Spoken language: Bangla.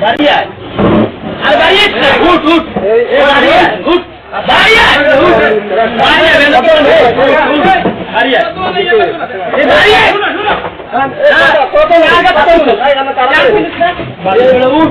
দাঁড়িয়ে আর দাঁড়িয়ে উঠ উঠ দাঁড়িয়ে উঠ দাঁড়িয়ে দাঁড়িয়ে উঠ দাঁড়িয়ে উঠ